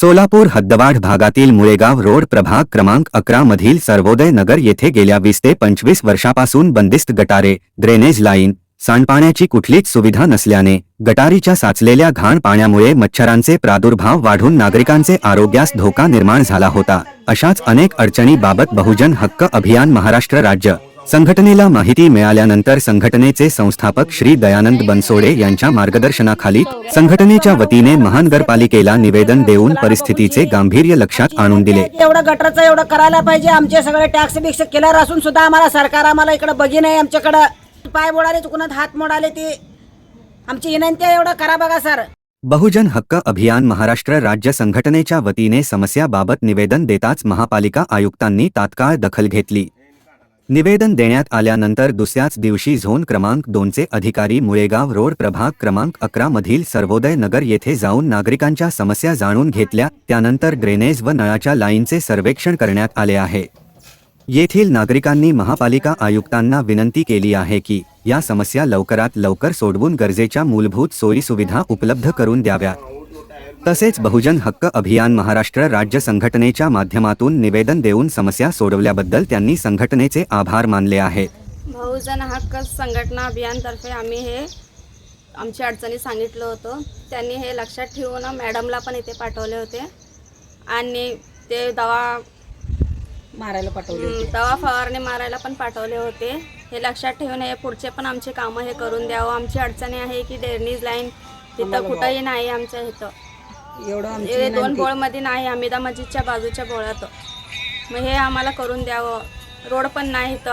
सोलापूर हद्दवाढ भागातील मुळेगाव रोड प्रभाग क्रमांक अकरा मधील सर्वोदय नगर येथे गेल्या वीस ते पंचवीस वर्षापासून बंदिस्त गटारे ड्रेनेज लाईन सांडपाण्याची कुठलीच सुविधा नसल्याने गटारीच्या साचलेल्या घाण पाण्यामुळे मच्छरांचे प्रादुर्भाव वाढून नागरिकांचे आरोग्यास धोका निर्माण झाला होता. अशाच अनेक अडचणीबाबत बहुजन हक्क अभियान महाराष्ट्र राज्य संघटनेला माहिती मिळाल्यानंतर संघटनेचे संस्थापक श्री दयानंद बनसोडे यांच्या मार्गदर्शनाखाली संघटनेच्या वतीने महानगरपालिकेला निवेदन देऊन परिस्थितीचे गांभीर्य लक्षात आणून दिले. एवढं गटरचं एवढं करायला पाहिजे. आमचे सगळे टॅक्स बिक्स केल्यावर असून सुद्धा आम्हाला सरकार आम्हाला इकडे बघी नाही आमच्याकडं. पाय मोडाले चुकून हात मोडाले ते. आमची विनंती आहे एवढं करा बघा सर. बहुजन हक्क अभियान महाराष्ट्र राज्य संघटनेच्या वतीने समस्याबाबत निवेदन देताच महापालिका आयुक्तांनी तात्काळ दखल घेतली. निवेदन देण्यात आल्यानंतर दुसऱ्याच दिवशी झोन क्रमांक दोनचे अधिकारी मुळेगाव रोड प्रभाग क्रमांक अकरा मधील सर्वोदय नगर येथे जाऊन नागरिकांच्या समस्या जाणून घेतल्या. त्यानंतर ड्रेनेज व नळाच्या लाईनचे सर्वेक्षण करण्यात आले आहे. येथील नागरिकांनी महापालिका आयुक्तांना विनंती केली आहे की या समस्या लवकरात लवकर सोडवून गरजेच्या मूलभूत सोयीसुविधा उपलब्ध करून द्याव्यात. तसेच बहुजन हक्क अभियान महाराष्ट्र राज्य संघटनेच्या माध्यमातून निवेदन देऊन समस्या सोडवल्याबद्दल त्यांनी संघटनेचे आभार मानले आहेत. बहुजन हक्क संघटना अभियानतर्फे आम्ही हे आमची अडचणी सांगितलं होतं. त्यांनी हे लक्षात ठेवून मॅडमला पण इथे पाठवले होते. आणि ते दवा मारायला पाठवले दवा फवारणी मारायला पण पाठवले होते. हे लक्षात ठेवून हे पुढचे पण आमचे कामं हे करून द्यावं. आमची अडचणी आहे की डेरनीज लाईन तिथं कुठंही नाही आमच्या इथं. एवढं आमची हे दोन विनंती. बोळमध्ये नाही हमीदा मस्जिदच्या बाजूच्या बोळात मग हे आम्हाला करून द्यावं रोड पण नाही इथं